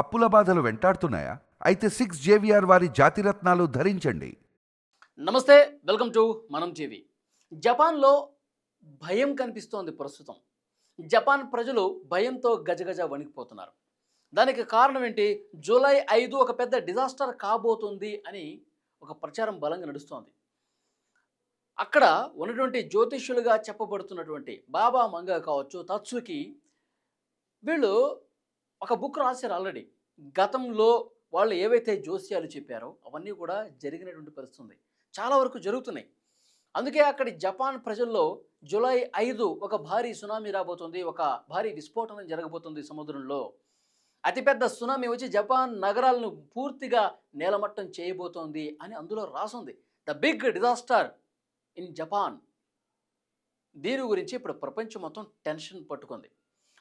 అప్పుల బాధలు వెంటాడుతున్నాయా? అయితే సిక్స్ జేవిఆర్ వారి జాతిరత్నాలు ధరించండి. నమస్తే వెల్కమ్ టు మనం టీవీ. జపాన్లో భయం కనిపిస్తోంది ప్రస్తుతం. జపాన్ ప్రజలు భయంతో గజగజ వణికిపోతున్నారు. దానికి కారణం ఏంటి? జూలై ఐదు ఒక పెద్ద డిజాస్టర్ కాబోతుంది అని ఒక ప్రచారం బలంగా నడుస్తోంది. అక్కడ ఉన్నటువంటి జ్యోతిష్యులుగా చెప్పబడుతున్నటువంటి బాబా మంగ కావచ్చు తత్సుకి వీళ్ళు ఒక బుక్ రాశారు ఆల్రెడీ. గతంలో వాళ్ళు ఏవైతే జోస్యాలు చెప్పారో అవన్నీ కూడా జరిగినటువంటి పరిస్థితుంది. చాలా వరకు జరుగుతున్నాయి. అందుకే అక్కడి జపాన్ ప్రజల్లో జూలై ఐదు ఒక భారీ సునామీ రాబోతుంది ఒక భారీ విస్ఫోటనం జరగబోతుంది సముద్రంలో. అతిపెద్ద సునామీ వచ్చి జపాన్ నగరాలను పూర్తిగా నేలమట్టం చేయబోతోంది అని అందులో రాసుంది. The big disaster in Japan. దీని గురించి ఇప్పుడు ప్రపంచం మొత్తం టెన్షన్ పట్టుకుంది.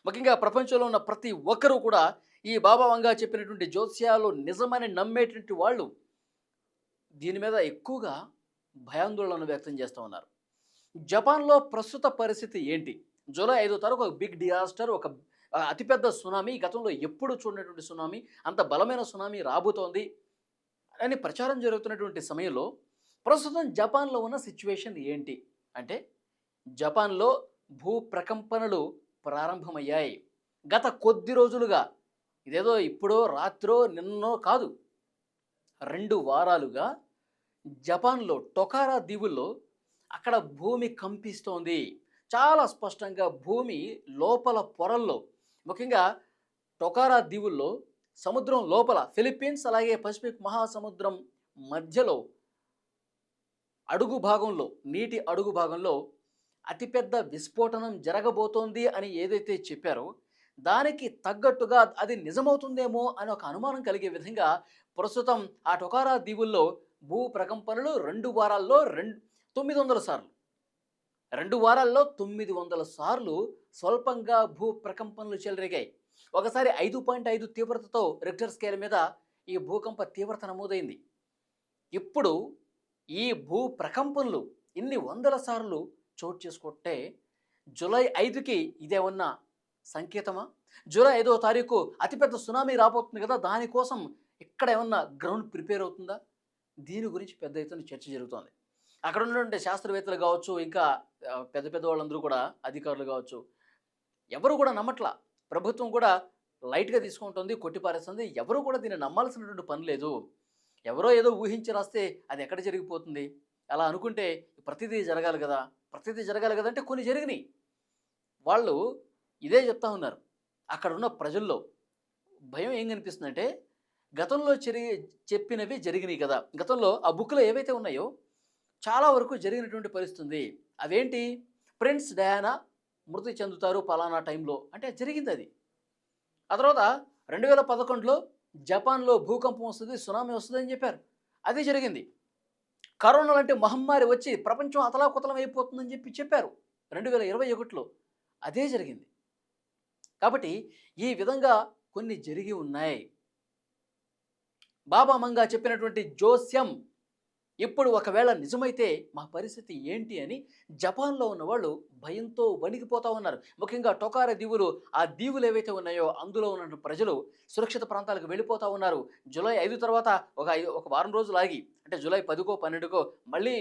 ముఖ్యంగా ప్రపంచంలో ఉన్న ప్రతి ఒక్కరూ కూడా ఈ బాబా వంగా చెప్పినటువంటి జ్యోత్స్యాలు నిజమని నమ్మేటువంటి వాళ్ళు దీని మీద ఎక్కువగా భయాందోళన వ్యక్తం చేస్తూ ఉన్నారు. జపాన్లో ప్రస్తుత పరిస్థితి ఏంటి? జూలై ఐదో తారీఖు ఒక బిగ్ డిజాస్టర్ ఒక అతిపెద్ద సునామీ గతంలో ఎప్పుడు చూడనటువంటి సునామీ అంత బలమైన సునామీ రాబోతోంది అని ప్రచారం జరుగుతున్నటువంటి సమయంలో ప్రస్తుతం జపాన్లో ఉన్న సిచ్యువేషన్ ఏంటి? అంటే జపాన్లో భూ ప్రకంపనలు ప్రారంభమయ్యాయి. గత కొద్ది రోజులుగా ఇదేదో ఇప్పుడో రాత్రో నిన్నో కాదు రెండు వారాలుగా జపాన్లో టొకారా దీవుల్లో అక్కడ భూమి కంపిస్తోంది. చాలా స్పష్టంగా భూమి లోపల పొరల్లో ముఖ్యంగా టొకారా దీవుల్లో సముద్రం లోపల ఫిలిప్పీన్స్ అలాగే పసిఫిక్ మహాసముద్రం మధ్యలో అడుగు భాగంలో నీటి అడుగు భాగంలో అతిపెద్ద విస్ఫోటనం జరగబోతోంది అని ఏదైతే చెప్పారో దానికి తగ్గట్టుగా అది నిజమవుతుందేమో అని ఒక అనుమానం కలిగే విధంగా ప్రస్తుతం ఆ టొకారా దీవుల్లో భూ ప్రకంపనలు రెండు వారాల్లో రెండు తొమ్మిది వందల సార్లు. రెండు వారాల్లో తొమ్మిది వందల సార్లు స్వల్పంగా భూ ప్రకంపనలు చెలరేగాయి. ఒకసారి ఐదు పాయింట్ ఐదు తీవ్రతతో రిక్టర్ స్కేల్ మీద ఈ భూకంప తీవ్రత నమోదైంది. ఇప్పుడు ఈ భూ ప్రకంపనలు ఇన్ని వందల సార్లు చోటు చేసుకుంటే జూలై ఐదుకి ఇదేమన్నా సంకేతమా? జూలై ఐదో తారీఖు అతిపెద్ద సునామీ రాబోతుంది కదా దానికోసం ఇక్కడ ఏమన్నా గ్రౌండ్ ప్రిపేర్ అవుతుందా? దీని గురించి పెద్ద ఎత్తున చర్చ జరుగుతోంది. అక్కడ ఉన్నటువంటి శాస్త్రవేత్తలు కావచ్చు ఇంకా పెద్ద పెద్ద వాళ్ళందరూ కూడా అధికారులు కావచ్చు ఎవరు కూడా నమ్మట్లా. ప్రభుత్వం కూడా లైట్గా తీసుకుంటుంది కొట్టిపారేస్తుంది ఎవరు కూడా దీన్ని నమ్మాల్సినటువంటి పని లేదు. ఎవరో ఏదో ఊహించి రాస్తే అది ఎక్కడ జరిగిపోతుంది? అలా అనుకుంటే ప్రతిదీ జరగాలి కదా. ప్రతిదీ జరగాలి కదంటే కొన్ని జరిగినాయి. వాళ్ళు ఇదే చెప్తా ఉన్నారు. అక్కడ ఉన్న ప్రజల్లో భయం ఏం కనిపిస్తుందంటే గతంలో జరిగి చెప్పినవి జరిగినాయి కదా. గతంలో ఆ బుక్లో ఏవైతే ఉన్నాయో చాలా వరకు జరిగినటువంటి పరిస్థితుంది. అవేంటి? ప్రిన్స్ డయానా మృతి చెందుతారు పలానా టైంలో. అంటే జరిగింది అది. ఆ తర్వాత రెండు వేల పదకొండులో జపాన్లో భూకంపం వస్తుంది సునామీ వస్తుంది అని చెప్పారు. అది జరిగింది. కరోనా లాంటి మహమ్మారి వచ్చి ప్రపంచం అతలాకుతలం అయిపోతుందని చెప్పి చెప్పారు. రెండు వేల ఇరవై ఒకటిలో అదే జరిగింది. కాబట్టి ఈ విధంగా కొన్ని జరిగి ఉన్నాయి. బాబా మంగా చెప్పినటువంటి జోస్యం ఇప్పుడు ఒకవేళ నిజమైతే మా పరిస్థితి ఏంటి అని జపాన్లో ఉన్న వాళ్ళు భయంతో వణికిపోతా ఉన్నారు. ముఖ్యంగా టొకార దీవులు ఆ దీవులు ఏవైతే ఉన్నాయో అందులో ఉన్న ప్రజలు సురక్షిత ప్రాంతాలకు వెళ్ళిపోతా ఉన్నారు. జూలై ఐదు తర్వాత ఒక ఐదు ఒక వారం రోజులు ఆగి అంటే జూలై పదికో పన్నెండుకో మళ్ళీ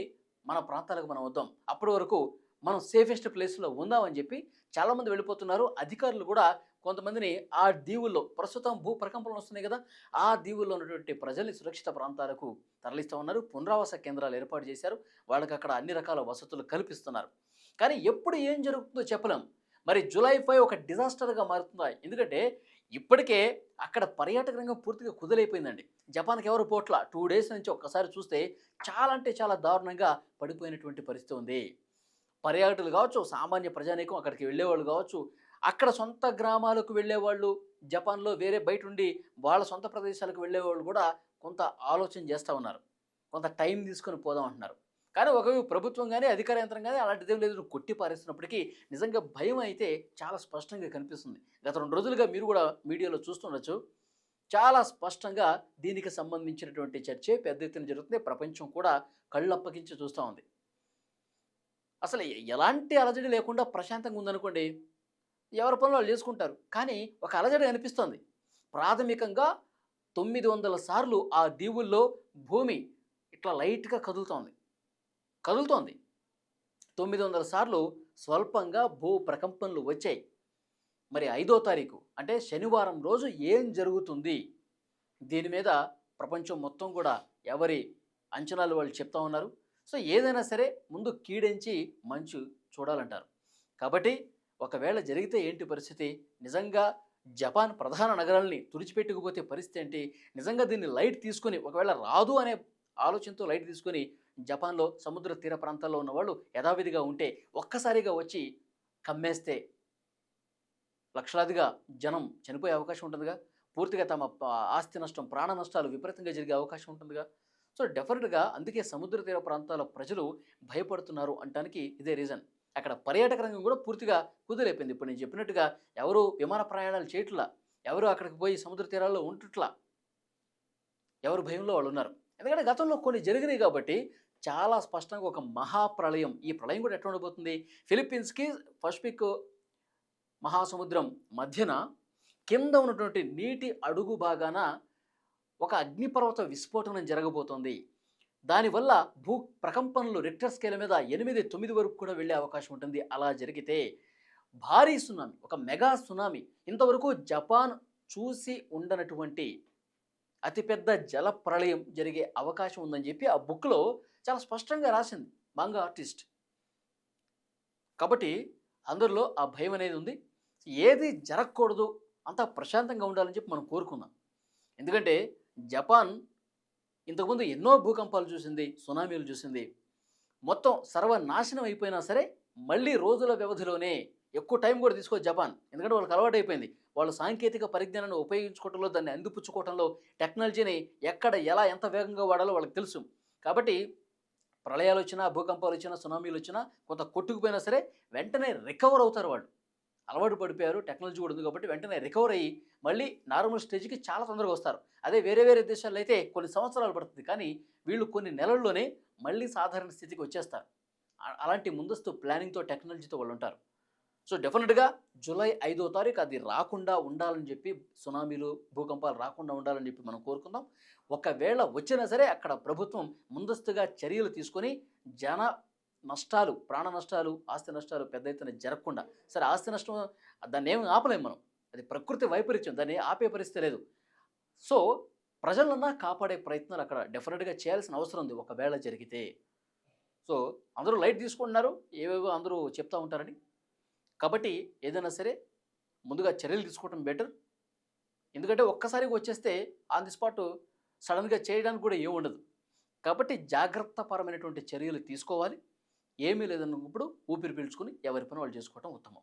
మన ప్రాంతాలకు మనం వద్దాం. అప్పటి వరకు మనం సేఫెస్ట్ ప్లేస్లో ఉందామని చెప్పి చాలామంది వెళ్ళిపోతున్నారు. అధికారులు కూడా కొంతమందిని ఆ దీవుల్లో ప్రస్తుతం భూ ప్రకంపనలు వస్తున్నాయి కదా ఆ దీవుల్లో ఉన్నటువంటి ప్రజల్ని సురక్షిత ప్రాంతాలకు తరలిస్తూ ఉన్నారు. పునరావాస కేంద్రాలు ఏర్పాటు చేశారు. వాళ్ళకి అక్కడ అన్ని రకాల వసతులు కల్పిస్తున్నారు. కానీ ఎప్పుడు ఏం జరుగుతుందో చెప్పలేం. మరి జూలై ఫైవ్ ఒక డిజాస్టర్గా మారుతుందా? ఎందుకంటే ఇప్పటికే అక్కడ పర్యాటక రంగం పూర్తిగా కుదలైపోయిందండి. జపాన్కి ఎవరు పోట్ల టూ డేస్ నుంచి ఒక్కసారి చూస్తే చాలా అంటే చాలా దారుణంగా పడిపోయినటువంటి పరిస్థితి ఉంది. పర్యాటకులు కావచ్చు సామాన్య ప్రజానీకం అక్కడికి వెళ్ళేవాళ్ళు కావచ్చు అక్కడ సొంత గ్రామాలకు వెళ్ళేవాళ్ళు జపాన్లో వేరే బయట ఉండి వాళ్ళ సొంత ప్రదేశాలకు వెళ్ళేవాళ్ళు కూడా కొంత ఆలోచన చేస్తూ ఉన్నారు. కొంత టైం తీసుకొని పోదాం అంటున్నారు. కానీ ఒక ప్రభుత్వం కానీ అధికార యంత్రం కానీ అలాంటిది లేదు. కొట్టి పారేస్తున్నప్పటికీ నిజంగా భయం అయితే చాలా స్పష్టంగా కనిపిస్తుంది. గత రెండు రోజులుగా మీరు కూడా మీడియాలో చూస్తుండొచ్చు చాలా స్పష్టంగా దీనికి సంబంధించినటువంటి చర్చే పెద్ద ఎత్తున జరుగుతుంది. ప్రపంచం కూడా కళ్ళప్పగించి చూస్తూ ఉంది. అసలు ఎలాంటి అలజడి లేకుండా ప్రశాంతంగా ఉందనుకోండి ఎవరి పనులు వాళ్ళు చేసుకుంటారు. కానీ ఒక అలజడి అనిపిస్తుంది. ప్రాథమికంగా తొమ్మిది వందల సార్లు ఆ దీవుల్లో భూమి ఇట్లా లైట్గా కదులుతోంది. కదులుతోంది. తొమ్మిది వందల సార్లు స్వల్పంగా భూ ప్రకంపనలు వచ్చాయి. మరి ఐదో తారీఖు అంటే శనివారం రోజు ఏం జరుగుతుంది? దీని మీద ప్రపంచం మొత్తం కూడా ఎవరి అంచనాలు వాళ్ళు చెప్తా ఉన్నారు? సో ఏదైనా సరే ముందు కీడించి మంచు చూడాలంటారు. కాబట్టి ఒకవేళ జరిగితే ఏంటి పరిస్థితి? నిజంగా జపాన్ ప్రధాన నగరాల్ని తుడిచిపెట్టుకుపోతే పరిస్థితి ఏంటి? నిజంగా దీన్ని లైట్ తీసుకొని ఒకవేళ రాదు అనే ఆలోచనతో లైట్ తీసుకొని జపాన్లో సముద్ర తీర ప్రాంతాల్లో ఉన్న వాళ్ళు యథావిధిగా ఉంటే ఒక్కసారిగా వచ్చి కమ్మేస్తే లక్షలాదిగా జనం చనిపోయే అవకాశం ఉంటుందిగా. పూర్తిగా తమ ఆస్తి నష్టం ప్రాణ నష్టాలు విపరీతంగా జరిగే అవకాశం ఉంటుందిగా. సో డెఫినెట్గా అందుకే సముద్ర తీర ప్రాంతాల ప్రజలు భయపడుతున్నారు అంటానికి ఇదే రీజన్. అక్కడ పర్యాటక రంగం కూడా పూర్తిగా కుదిరైపోయింది ఇప్పుడు నేను చెప్పినట్టుగా ఎవరు విమాన ప్రయాణాలు చేయట్లా ఎవరు అక్కడికి పోయి సముద్ర తీరాల్లో ఉంటుట్లా ఎవరు భయంలో వాళ్ళు ఉన్నారు. ఎందుకంటే గతంలో కొన్ని జరిగినాయి కాబట్టి చాలా స్పష్టంగా ఒక మహాప్రళయం ఈ ప్రళయం కూడా ఎట్లా ఉండబోతుంది? ఫిలిప్పీన్స్కి పసిఫిక్ మహాసముద్రం మధ్యన కింద ఉన్నటువంటి నీటి అడుగు భాగాన ఒక అగ్నిపర్వత విస్ఫోటనం జరగబోతోంది. దానివల్ల భూ ప్రకంపనలు రిక్టర్ స్కేల్ మీద ఎనిమిది తొమ్మిది వరకు కూడా వెళ్ళే అవకాశం ఉంటుంది. అలా జరిగితే భారీ సునామీ ఒక మెగా సునామీ ఇంతవరకు జపాన్ చూసి ఉండనటువంటి అతిపెద్ద జల ప్రళయం జరిగే అవకాశం ఉందని చెప్పి ఆ బుక్లో చాలా స్పష్టంగా రాసింది మంగా ఆర్టిస్ట్ కాబట్టి అందరిలో ఆ భయం అనేది ఉంది. ఏది జరగకూడదు అంతా ప్రశాంతంగా ఉండాలని చెప్పి మనం కోరుకుందాం. ఎందుకంటే జపాన్ ఇంతకుముందు ఎన్నో భూకంపాలు చూసింది సునామీలు చూసింది. మొత్తం సర్వనాశనం అయిపోయినా సరే మళ్ళీ రోజుల వ్యవధిలోనే ఎక్కువ టైం కూడా తీసుకో జపాన్. ఎందుకంటే వాళ్ళకి అలవాటు అయిపోయింది. వాళ్ళు సాంకేతిక పరిజ్ఞానాన్ని ఉపయోగించుకోవడంలో దాన్ని అందిపుచ్చుకోవడంలో టెక్నాలజీని ఎక్కడ ఎలా ఎంత వేగంగా వాడాలో వాళ్ళకి తెలుసు. కాబట్టి ప్రళయాలు వచ్చినా భూకంపాలు వచ్చినా సునామీలు వచ్చినా కొంత కొట్టుకుపోయినా సరే వెంటనే రికవర్ అవుతారు వాళ్ళు. అలవాటు పడిపోయారు టెక్నాలజీ కూడా ఉంది కాబట్టి వెంటనే రికవర్ అయ్యి మళ్ళీ నార్మల్ స్టేజ్కి చాలా తొందరగా వస్తారు. అదే వేరే వేరే దేశాల్లో అయితే కొన్ని సంవత్సరాలు పడుతుంది కానీ వీళ్ళు కొన్ని నెలల్లోనే మళ్ళీ సాధారణ స్థితికి వచ్చేస్తారు. అలాంటి ముందస్తు ప్లానింగ్తో టెక్నాలజీతో వాళ్ళు ఉంటారు. సో డెఫినెట్గా జూలై ఐదో తారీఖు అది రాకుండా ఉండాలని చెప్పి సునామీలు భూకంపాలు రాకుండా ఉండాలని చెప్పి మనం కోరుకుందాం. ఒకవేళ వచ్చినా సరే అక్కడ ప్రభుత్వం ముందస్తుగా చర్యలు తీసుకొని జన నష్టాలు ప్రాణ నష్టాలు ఆస్తి నష్టాలు పెద్ద ఎత్తున జరగకుండా. సరే ఆస్తి నష్టం దాన్ని ఏమి ఆపలేము మనం. అది ప్రకృతి వైపరీత్యం దాన్ని ఆపే పరిస్థితి లేదు. సో ప్రజలన్నా కాపాడే ప్రయత్నాలు అక్కడ డెఫినెట్గా చేయాల్సిన అవసరం ఉంది ఒకవేళ జరిగితే. సో అందరూ లైట్ తీసుకుంటున్నారు ఏవేవో అందరూ చెప్తా ఉంటారని కాబట్టి ఏదైనా సరే ముందుగా చర్యలు తీసుకోవడం బెటర్. ఎందుకంటే ఒక్కసారిగా వచ్చేస్తే ఆన్ ది స్పాట్ సడన్గా చేయడానికి కూడా ఏమి ఉండదు. కాబట్టి జాగ్రత్తపరమైనటువంటి చర్యలు తీసుకోవాలి. ఏమీ లేదన్నప్పుడు ఊపిరి పీల్చుకుని ఎవరి పని వాళ్ళు చేసుకోవడం ఉత్తమం.